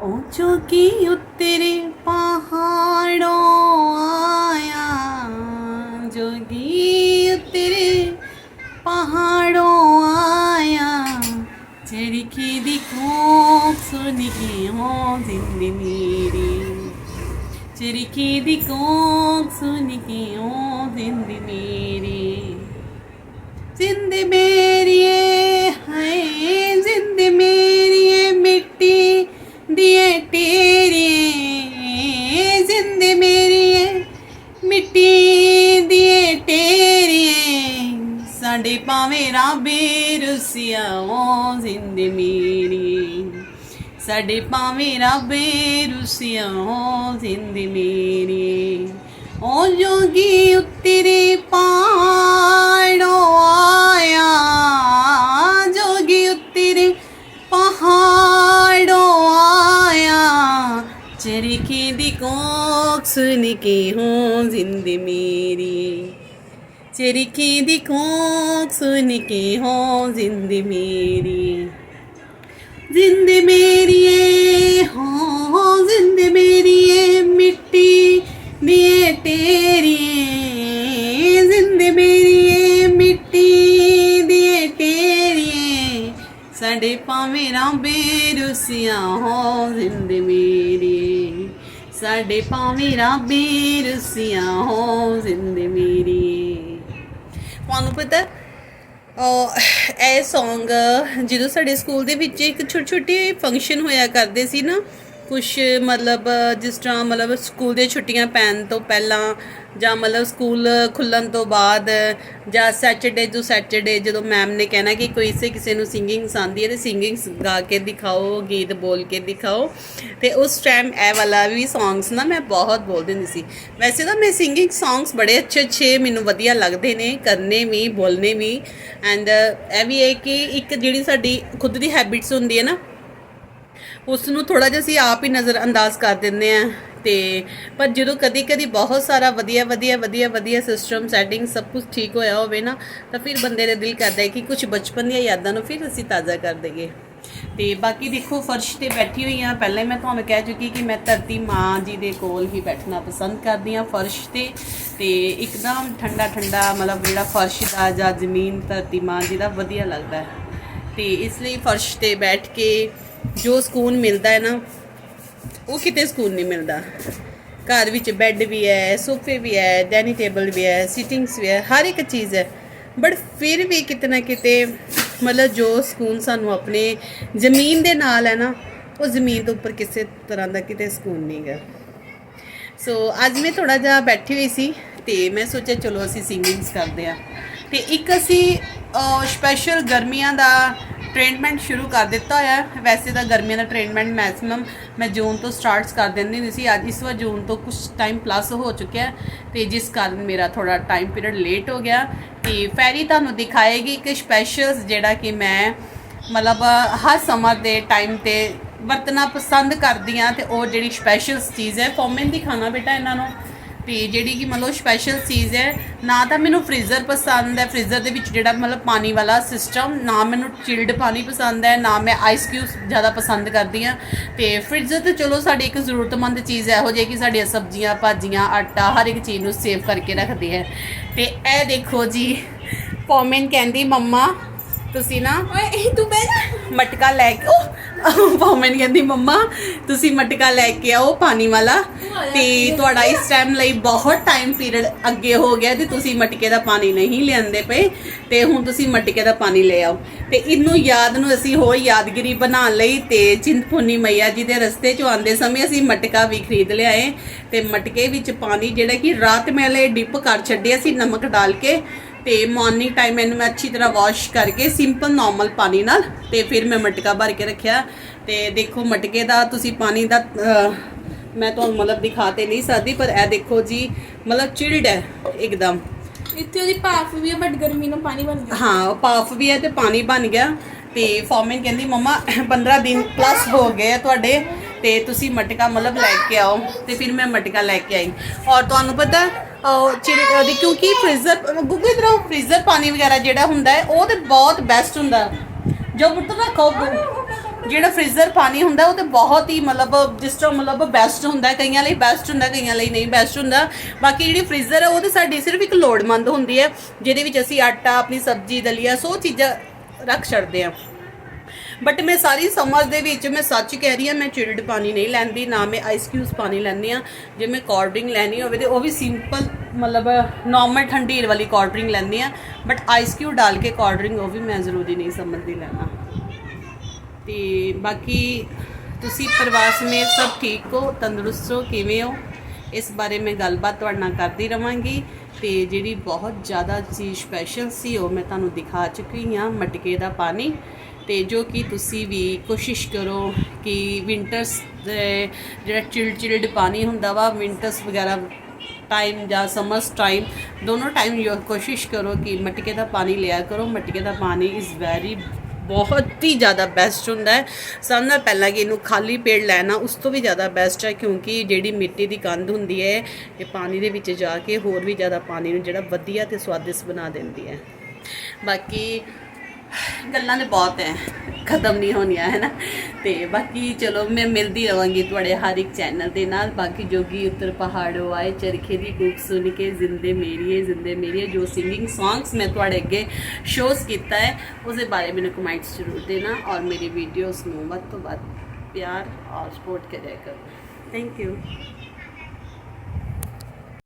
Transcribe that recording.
ਉਹ ਚੋਕੀ ਉਤਰੇ ਪਹਾੜੋਂ ਆਇਆ ਜੋਗੀ ਉਤਰੇ ਪਹਾੜੋਂ ਆਇਆ ਚੜਕੀ ਦੀ ਕੋਕ ਸੁਣ ਕੇ ਹੋ ਜ਼ਿੰਦਗੀ ਮੇਰੀ ਚੜਕੀ ਦੀ ਕੋਕ ਸੁਣ ਸਾਡੇ ਭਾਵੇਂ ਰਾਬੇ ਰੁਸਿਆ ਓ ਜ਼ਿੰਦ ਮੇਰੀ। ਸਾਡੇ ਭਾਵੇਂ ਰਾਬੇ ਰੁਸਿਆ ਓ ਜ਼ਿੰਦ ਮੇਰੀ। ਓ ਜੋਗੀ ਉਤਰੇ ਪਹਾੜੋਂ ਆਇਆ। ਜੋਗੀ ਉਤਰੇ ਪਹਾੜੋ ਆਇਆ। ਚਰਖੇ ਦੀ ਕੋਕ ਸੁਣ ਕੇ ਹੂੰ ਜ਼ਿੰਦ ਮੇਰੀ। ਚਰਖੇ ਦੀ ਕੋਕ ਸੁਣ ਕੇ ਹੋ ਜ਼ਿੰਦ ਮੇਰੀ। ਜ਼ਿੰਦ ਮੇਰੀਏ, ਹੋ ਜ਼ਿੰਦ ਮੇਰੀਏ, ਮਿੱਟੀ ਦੀਏ ਤੇਰੀਏ ਜ਼ਿੰਦ ਮੇਰੀਏ, ਮਿੱਟੀ ਦੀਏ ਤੇਰੀਏ ਸਾਡੇ ਭਾਵੇਂ ਰਾਂਬੇ ਰੁਸਿਆ, ਹੋ ਜ਼ਿੰਦ ਮੇਰੀ ਸਾਡੇ ਭਾਵੇਂ ਰਾਂਬੇ ਰੁਸਿਆ, ਹੋ ਜ਼ਿੰਦ ਮੇਰੀ ਤੁਹਾਨੂੰ ਪਤਾ ਇਹ Song, ਜਦੋਂ ਸਾਡੇ ਸਕੂਲ ਦੇ ਵਿੱਚ ਇੱਕ ਛੋਟੀ ਛੋਟੀ ਫੰਕਸ਼ਨ ਹੋਇਆ ਕਰਦੇ ਸੀ ਨਾ ਕੁਝ ਮਤਲਬ, ਜਿਸ ਤਰ੍ਹਾਂ ਮਤਲਬ ਸਕੂਲ ਦੇ ਛੁੱਟੀਆਂ ਪੈਣ ਤੋਂ ਪਹਿਲਾਂ ਜਾਂ ਮਤਲਬ ਸਕੂਲ ਖੁੱਲਣ ਤੋਂ ਬਾਅਦ ਜਾਂ ਸੈਟਰਡੇ ਟੂ ਸੈਟਰਡੇ ਜਦੋਂ ਮੈਮ ਨੇ ਕਹਿਣਾ ਕਿ ਕੋਈ ਸੇ ਕਿਸੇ ਨੂੰ ਸਿੰਗਿੰਗ ਆਉਂਦੀ ਹੈ ਤੇ ਸਿੰਗਿੰਗ ਗਾ ਕੇ ਦਿਖਾਓ, ਗੀਤ ਬੋਲ ਕੇ ਦਿਖਾਓ। ਤੇ ਉਸ ਟਾਈਮ ਇਹ ਵਾਲਾ ਵੀ ਸੌਂਗਸ ਨਾ ਮੈਂ ਬਹੁਤ ਬੋਲਦੀ ਹੁੰਦੀ ਸੀ। ਵੈਸੇ ਤਾਂ ਮੈਂ ਸਿੰਗਿੰਗ ਸੌਂਗਸ ਬੜੇ ਅੱਛੇ ਅੱਛੇ ਮੈਨੂੰ ਵਧੀਆ ਲੱਗਦੇ ਨੇ, ਕਰਨੇ ਵੀ, ਬੋਲਨੇ ਵੀ। ਐਂਡ ਇਹ ਵੀ ਹੈ ਕਿ ਇੱਕ ਜਿਹੜੀ ਸਾਡੀ ਖੁਦ ਦੀ ਹੈਬਿਟਸ ਹੁੰਦੀ ਹੈ ਨਾ ਉਸ ਨੂੰ ਥੋੜਾ ਜਿਹਾ ਅਸੀਂ ਆਪ ਹੀ ਨਜ਼ਰ ਅੰਦਾਜ਼ ਕਰ ਦਿੰਦੇ ਆ ਤੇ ਪਰ ਜਦੋਂ ਕਦੀ ਕਦੀ ਬਹੁਤ ਸਾਰਾ ਵਧੀਆ ਵਧੀਆ ਵਧੀਆ ਵਧੀਆ ਸਿਸਟਮ ਸੈਟਿੰਗ ਸਭ ਕੁਝ ਠੀਕ ਹੋਇਆ ਹੋਵੇ ਨਾ, ਤਾਂ ਫਿਰ ਬੰਦੇ ਦਾ ਦਿਲ ਕਰਦਾ ਹੈ ਕਿ ਕੁਝ ਬਚਪਨ ਦੀਆਂ ਯਾਦਾਂ ਨੂੰ ਫਿਰ ਅਸੀਂ ਤਾਜ਼ਾ ਕਰ ਦਈਏ। ਤੇ ਬਾਕੀ ਦੇਖੋ, ਫਰਸ਼ ਤੇ ਬੈਠੀ ਹੋਈ ਆ ਪਹਿਲਾਂ ਹੀ ਮੈਂ ਤੁਹਾਨੂੰ ਕਹਿ ਚੁੱਕੀ ਕਿ ਮੈਂ ਧਰਤੀ ਮਾਂ ਜੀ ਦੇ ਕੋਲ ਹੀ ਬੈਠਣਾ ਪਸੰਦ ਕਰਦੀ ਆ ਫਰਸ਼ ਤੇ। ਤੇ ਇੱਕਦਮ ਠੰਡਾ ਠੰਡਾ ਮਤਲਬ ਜਿਹੜਾ ਫਰਸ਼ ਦਾ ਜਾਂ ਜ਼ਮੀਨ ਧਰਤੀ ਮਾਂ ਜੀ ਦਾ ਵਧੀਆ ਲੱਗਦਾ ਹੈ। ਤੇ ਇਸ ਲਈ ਫਰਸ਼ ਤੇ ਬੈਠ ਕੇ ਜੋ ਸਕੂਨ ਮਿਲਦਾ ਹੈ ਨਾ, ਉਹ ਕਿਤੇ ਸਕੂਨ ਨਹੀਂ ਮਿਲਦਾ। ਘਰ ਵਿੱਚ ਬੈੱਡ ਵੀ ਹੈ, ਸੋਫੇ ਵੀ ਹੈ ਡਾਈਨਿੰਗ ਟੇਬਲ ਵੀ ਹੈ ਸਿਟਿੰਗਸ ਵੀ ਹੈ, ਹਰ ਇੱਕ ਚੀਜ਼ ਹੈ। ਬਟ ਫਿਰ ਵੀ ਕਿਤੇ ਨਾ ਕਿਤੇ ਮਤਲਬ ਜੋ ਸਕੂਨ ਸਾਨੂੰ ਆਪਣੇ ਜ਼ਮੀਨ ਦੇ ਨਾਲ ਹੈ ਨਾ, ਉਹ ਜ਼ਮੀਨ ਦੇ ਉੱਪਰ ਕਿਸੇ ਤਰ੍ਹਾਂ ਦਾ ਕਿਤੇ ਸਕੂਨ ਨਹੀਂ ਗਾ। ਸੋ ਅੱਜ ਮੈਂ ਥੋੜਾ ਜਿਹਾ ਬੈਠੀ ਹੋਈ ਸੀ ਤੇ ਮੈਂ ਸੋਚਿਆ ਚਲੋ ਅਸੀਂ ਸਿੰਗਿੰਗਸ ਕਰਦੇ ਆ ਤੇ ਇੱਕ ਅਸੀਂ ਸਪੈਸ਼ਲ ਗਰਮੀਆਂ ਦਾ ਟ੍ਰੀਟਮੈਂਟ ਸ਼ੁਰੂ ਕਰ ਦਿੱਤਾ ਹੋਇਆ ਵੈਸੇ ਤਾਂ ਗਰਮੀਆਂ ਦਾ ਟ੍ਰੀਟਮੈਂਟ ਮੈਕਸਿਮਮ ਮੈਂ ਜੂਨ ਤੋਂ ਸਟਾਰਟਸ ਕਰ ਦਿੰਦੀ ਹੁੰਦੀ ਸੀ। ਅੱਜ ਇਸ ਵਾਰ ਜੂਨ ਤੋਂ ਕੁਝ ਟਾਈਮ ਪਲੱਸ ਹੋ ਚੁੱਕਿਆ ਹੈ ਤੇ ਜਿਸ ਕਾਰਨ ਮੇਰਾ ਥੋੜਾ ਟਾਈਮ ਪੀਰੀਅਡ ਲੇਟ ਹੋ ਗਿਆ। ਤੇ ਫੈਰੀ ਤੁਹਾਨੂੰ ਦਿਖਾਏਗੀ ਇੱਕ ਸਪੈਸ਼ਲ ਜਿਹੜਾ ਕਿ ਮੈਂ ਮਤਲਬ ਹਰ ਸਮਾਂ ਦੇ ਟਾਈਮ ਤੇ ਵਰਤਣਾ ਪਸੰਦ ਕਰਦੀ ਆ ਤੇ ਉਹ ਜਿਹੜੀ ਸਪੈਸ਼ਲ ਚੀਜ਼ ਹੈ, ਫੋਮਨ ਦੀ ਖਾਣਾ ਬੇਟਾ ਇਹਨਾਂ ਨੂੰ। ਤੇ ਜਿਹੜੀ ਕਿ ਮਤਲਬ ਸਪੈਸ਼ਲ ਚੀਜ਼ ਹੈ ਨਾ ਤਾਂ ਮੈਨੂੰ ਫ੍ਰੀਜ਼ਰ ਪਸੰਦ ਹੈ ਫ੍ਰੀਜ਼ਰ ਦੇ ਵਿੱਚ ਜਿਹੜਾ ਮਤਲਬ ਪਾਣੀ ਵਾਲਾ ਸਿਸਟਮ ਨਾ ਮੈਨੂੰ ਚਿਲਡ ਪਾਣੀ ਪਸੰਦ ਹੈ ਨਾ ਮੈਂ ਆਈਸ ਕਿਊਬਸ ਜ਼ਿਆਦਾ ਪਸੰਦ ਕਰਦੀ ਆ ਤੇ ਫ੍ਰੀਜ਼ਰ ਤੇ ਚਲੋ ਸਾਡੀ ਇੱਕ ਜ਼ਰੂਰਤਮੰਦ ਚੀਜ਼ ਇਹੋ ਜਿਹੀ ਕਿ ਸਾਡੀਆਂ ਸਬਜ਼ੀਆਂ ਭਾਜੀਆਂ ਆਟਾ ਹਰ ਇੱਕ ਚੀਜ਼ ਨੂੰ ਸੇਵ ਕਰਕੇ ਰੱਖਦੇ ਹੈ। ਤੇ ਇਹ ਦੇਖੋ ਜੀ ਪੋਮਨ ਕਹਿੰਦੀ ਮੰਮਾ ਤੁਸੀਂ ਨਾ ਓਏ ਇਹ ਤੂੰ ਜਾ। ਮਟਕਾ ਲੈ ਕੇ ਉਹ ਪੌਮਨ ਕਹਿੰਦੀ, ਮੰਮਾ, ਤੁਸੀਂ ਮਟਕਾ ਲੈ ਕੇ ਆਓ ਪਾਣੀ ਵਾਲਾ ਤੇ ਤੁਹਾਡਾ ਇਸ ਟਾਈਮ ਲਈ ਬਹੁਤ ਟਾਈਮ ਪੀਰੀਅਡ ਅੱਗੇ ਹੋ ਗਿਆ ਤੇ ਤੁਸੀਂ ਮਟਕੇ ਦਾ ਪਾਣੀ ਨਹੀਂ ਲਿਆਂਦੇ ਪਏ ਤੇ ਹੁਣ ਤੁਸੀਂ ਮਟਕੇ ਦਾ ਪਾਣੀ ਲੈ ਆਓ। ਤੇ ਇਹਨੂੰ ਯਾਦ ਨੂੰ ਅਸੀਂ ਹੋਰ ਯਾਦਗਿਰੀ ਬਣਾਉਣ ਲਈ ਤੇ ਚਿੰਤਪੁਰਨੀ ਮਈਆ ਜੀ ਦੇ ਰਸਤੇ ਚੋਂ ਆਉਂਦੇ ਸਮੇਂ ਅਸੀਂ ਮਟਕਾ ਵੀ ਖਰੀਦ ਲਿਆਏ ਤੇ ਮਟਕੇ ਵਿੱਚ ਪਾਣੀ ਜਿਹੜਾ ਕਿ ਰਾਤ ਮੇਲੇ ਡਿਪ ਕਰ ਛੱਡਿਆ ਸੀ ਨਮਕ ਡਾਲ ਕੇ ਤੇ ਮਾਰਨਿੰਗ ਟਾਈਮ ਇਹਨੂੰ ਮੈਂ ਅੱਛੀ ਤਰ੍ਹਾਂ ਵਾਸ਼ ਕਰਕੇ ਸਿੰਪਲ ਨਾਰਮਲ ਪਾਣੀ ਨਾਲ ਤੇ ਫਿਰ ਮੈਂ ਮਟਕਾ ਭਰ ਕੇ ਰੱਖਿਆ। ਤੇ ਦੇਖੋ ਮਟਕੇ ਦਾ ਤੁਸੀਂ ਪਾਣੀ ਦਾ ਮੈਂ ਤੁਹਾਨੂੰ ਮਤਲਬ ਦਿਖਾ ਤੇ ਨਹੀਂ ਸਕਦੀ ਪਰ ਇਹ ਦੇਖੋ ਜੀ ਮਤਲਬ ਚਿਲਡ ਹੈ ਇੱਕਦਮ। ਇੱਥੇ ਉਹਦੀ ਭਾਫ ਵੀ ਹੈ ਬਟ ਗਰਮੀ ਨਾਲ ਪਾਣੀ ਬਣ ਗਿਆ। ਹਾਂ ਪਾਫ ਵੀ ਹੈ ਤੇ ਪਾਣੀ ਬਣ ਗਿਆ। ਤੇ ਫੋਮਨ ਕਹਿੰਦੀ ਮਮਾ 15 ਦਿਨ ਪਲੱਸ ਹੋ ਗਏ ਤੁਹਾਡੇ। ਤੇ ਤੁਸੀਂ ਮਟਕਾ ਮਤਲਬ ਲੈ ਕੇ ਆਓ ਤੇ ਫਿਰ ਮੈਂ ਮਟਕਾ ਲੈ ਕੇ ਆਈ। ਔਰ ਤੁਹਾਨੂੰ ਪਤਾ ਚਿੜੀ ਕਿਉਂਕਿ ਫ੍ਰੀਜ਼ਰ ਗੁੱਗੇ ਤਰ੍ਹਾਂ ਫ੍ਰੀਜ਼ਰ ਪਾਣੀ ਵਗੈਰਾ ਜਿਹੜਾ ਹੁੰਦਾ ਹੈ, ਉਹ ਤੇ ਬਹੁਤ ਬੈਸਟ ਹੁੰਦਾ। ਜੋ ਪੁੱਤ ਰੱਖੋ, ਜਿਹੜਾ ਫ੍ਰੀਜ਼ਰ ਪਾਣੀ ਹੁੰਦਾ, ਉਹ ਤੇ ਬਹੁਤ ਹੀ ਮਤਲਬ, ਜਿਸ ਤਰ੍ਹਾਂ ਮਤਲਬ ਬੈਸਟ ਹੁੰਦਾ, ਕਈਆਂ ਲਈ ਬੈਸਟ ਹੁੰਦਾ, ਕਈਆਂ ਲਈ ਨਹੀਂ ਬੈਸਟ ਹੁੰਦਾ। ਬਾਕੀ ਜਿਹੜੀ ਫ੍ਰੀਜ਼ਰ ਹੈ ਉਹ ਤੇ ਸਾਡੀ ਸਿਰਫ ਇੱਕ ਲੋੜਮੰਦ ਹੁੰਦੀ ਹੈ, ਜਿਹਦੇ ਵਿੱਚ ਅਸੀਂ ਆਟਾ, ਆਪਣੀ ਸਬਜ਼ੀ, ਦਲੀਆ, ਸੋ ਚੀਜ਼ਾਂ ਰੱਖ ਛੱਡਦੇ ਹਾਂ। ਬਟ ਮੈਂ ਸਾਰੀ ਸਮਝ ਦੇ ਵਿੱਚ, ਮੈਂ ਸੱਚ ਕਹਿ ਰਹੀ ਹਾਂ, ਮੈਂ ਚਿਲਡ ਪਾਣੀ ਨਹੀਂ ਲੈਂਦੀ, ਨਾ ਮੈਂ ਆਈਸ ਕਿਊਬਸ ਪਾਣੀ ਲੈਂਦੀ ਆ ਜੇ ਮੈਂ ਕੋਲਡ ਡਰਿੰਕ ਲੈਣੀ ਹੋਵੇ ਤੇ ਉਹ ਵੀ ਸਿੰਪਲ ਮਤਲਬ ਨਾਰਮਲ ਠੰਡੀਰ ਵਾਲੀ ਕੋਲਡ ਡਰਿੰਕ ਲੈਂਦੀ ਆ ਬਟ ਆਈਸ ਕਿਊਬ ਡਾਲ ਕੇ ਕੋਲਡ ਡਰਿੰਕ ਉਹ ਵੀ ਮੈਂ ਜ਼ਰੂਰੀ ਨਹੀਂ ਸਮਝਦੀ ਲੈਣਾ। ਤੇ ਬਾਕੀ ਤੁਸੀਂ ਪਰਿਵਾਰ ਸਮੇਤ ਸਭ ਠੀਕ ਹੋ? ਤੰਦਰੁਸਤ ਹੋ? ਕਿਵੇਂ ਹੋ? ਇਸ ਬਾਰੇ ਮੈਂ ਗੱਲਬਾਤ ਤੁਹਾਡੇ ਨਾਲ ਕਰਦੀ ਰਵਾਂਗੀ। ਤੇ ਜਿਹੜੀ ਬਹੁਤ ਜ਼ਿਆਦਾ ਚੀਜ਼ ਸਪੈਸ਼ਲ ਸੀ, ਉਹ ਮੈਂ ਤੁਹਾਨੂੰ ਦਿਖਾ ਚੁੱਕੀ ਹਾਂ, ਮਟਕੇ ਦਾ ਪਾਣੀ। ਤੇ ਜੋ ਕਿ ਤੁਸੀਂ ਵੀ ਕੋਸ਼ਿਸ਼ ਕਰੋ ਕਿ ਵਿੰਟਰਸ ਜਿਹੜਾ ਚਿਲਡ ਚਿਲਡ ਪਾਣੀ ਹੁੰਦਾ ਵਾ ਵਿੰਟਰਸ ਵਗੈਰਾ ਟਾਈਮ ਜਾਂ ਸਮਰਸ ਟਾਈਮ ਦੋਨੋਂ ਟਾਈਮ ਯੋ ਕੋਸ਼ਿਸ਼ ਕਰੋ ਕਿ ਮਟਕੇ ਦਾ ਪਾਣੀ ਲਿਆ ਕਰੋ। ਮਟਕੇ ਦਾ ਪਾਣੀ ਇਜ਼ ਵੈਰੀ ਬਹੁਤ ਹੀ ਜ਼ਿਆਦਾ ਬੈਸਟ ਹੁੰਦਾ ਹੈ। ਸਭ ਨਾਲ ਪਹਿਲਾਂ ਕਿ ਇਹਨੂੰ ਖਾਲੀ ਪੇੜ ਲੈਣਾ ਉਸ ਤੋਂ ਵੀ ਜ਼ਿਆਦਾ ਬੈਸਟ ਹੈ, ਕਿਉਂਕਿ ਜਿਹੜੀ ਮਿੱਟੀ ਦੀ ਕੰਧ ਹੁੰਦੀ ਹੈ, ਇਹ ਪਾਣੀ ਦੇ ਵਿੱਚ ਜਾ ਕੇ ਹੋਰ ਵੀ ਜ਼ਿਆਦਾ ਪਾਣੀ ਨੂੰ ਜਿਹੜਾ ਵਧੀਆ ਤੇ ਸਵਾਦਿਸ਼ਟ ਬਣਾ ਦਿੰਦੀ ਹੈ। ਬਾਕੀ ਗੱਲਾਂ ਤੇ ਬਹੁਤ ਹੈ ਖਤਮ ਨਹੀਂ ਹੋਣੀਆਂ ਹੈ ਨਾ ਤੇ ਬਾਕੀ ਚਲੋ, ਮੈਂ ਮਿਲਦੀ ਰਵਾਂਗੀ ਤੁਹਾਡੇ ਹਰ ਇੱਕ ਚੈਨਲ ਦੇ ਨਾਲ। ਬਾਕੀ ਜੋਗੀ ਉੱਤਰ ਪਹਾੜੋ ਆਏ, ਚਰਖੇ ਦੀ ਕੂਕ ਸੁਣ ਕੇ, ਜ਼ਿੰਦੇ ਮੇਰੀਏ ਜ਼ਿੰਦੇ ਮੇਰੀਏ, ਜੋ ਸਿੰਗਿੰਗ ਸੌਂਗਸ ਮੈਂ ਤੁਹਾਡੇ ਅੱਗੇ ਸ਼ੋਜ਼ ਕੀਤਾ ਹੈ ਉਸਦੇ ਬਾਰੇ ਮੈਨੂੰ ਕਮੈਂਟਸ ਜ਼ਰੂਰ ਦੇਣਾ ਔਰ ਮੇਰੀ ਵੀਡੀਓਜ਼ ਨੂੰ ਵੱਧ ਤੋਂ ਵੱਧ ਪਿਆਰ ਔਰ ਸਪੋਰਟ ਕਰਿਆ ਕਰੋ। Thank you